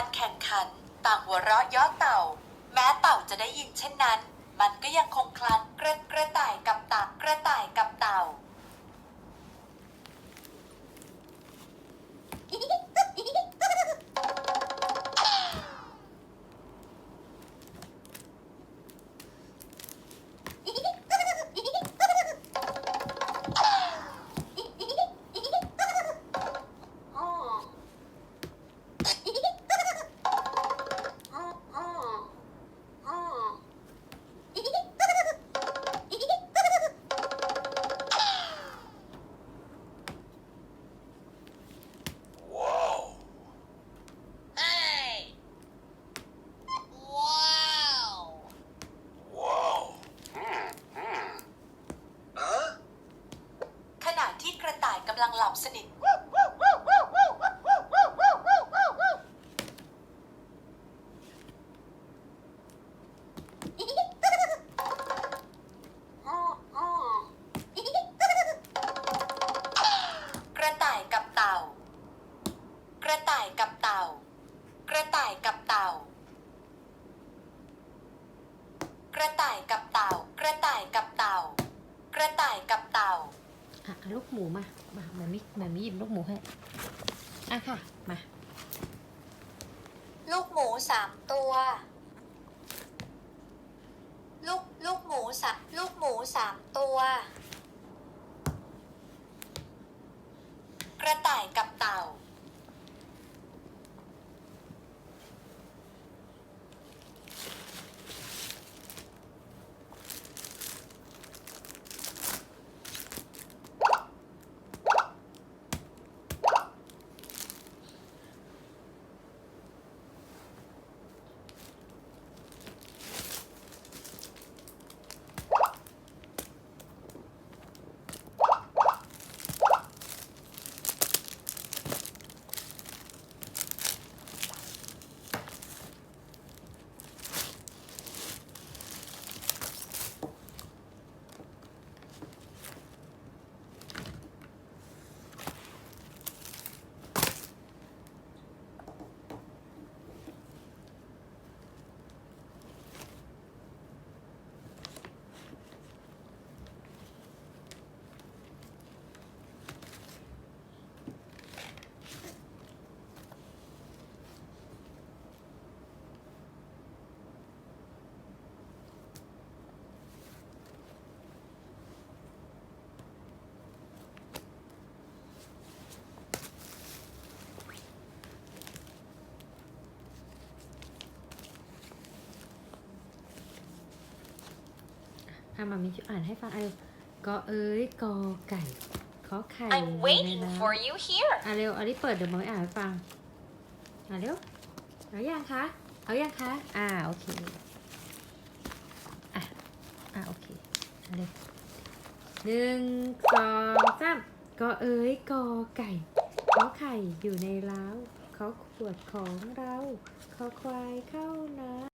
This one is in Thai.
การแข่งขัน ต่างหัวเราะย่อเต่า แม้เต่าจะได้ยินเช่นนั้น มันก็ยังคงคลานกระกระต่ายกับตากกระต่ายำลังหลับสนิท กระต่ายกับเต่า กระต่ายกับเต่า กระต่ายกับเต่า ลูกหมูมามาแม่มิแม่มิหยิบลูกหมูให้อะค่ะ มา ลูกหมูสามตัว ลูกลูกหมูสามลูกหมูสามตัว กระต่ายกับเต่า อะมามิอ่านให้ฟังอะเร็วกอเอ้ยกอไก่ขอไข่ I'm อยู่ใน waiting น้ำ for you here. อะเร็วอันนี้เปิดเดี๋ยวมามิอ่านให้ฟัง อะเร็วเอายังคะ เอายังคะ อ่าโอเค อะ อะโอเคเอาเร็วหนึ่งสองสามกอเอ้ยกอไก่ขอไข่อยู่ในเล้าขอขวดของเราขอควายเข้านะ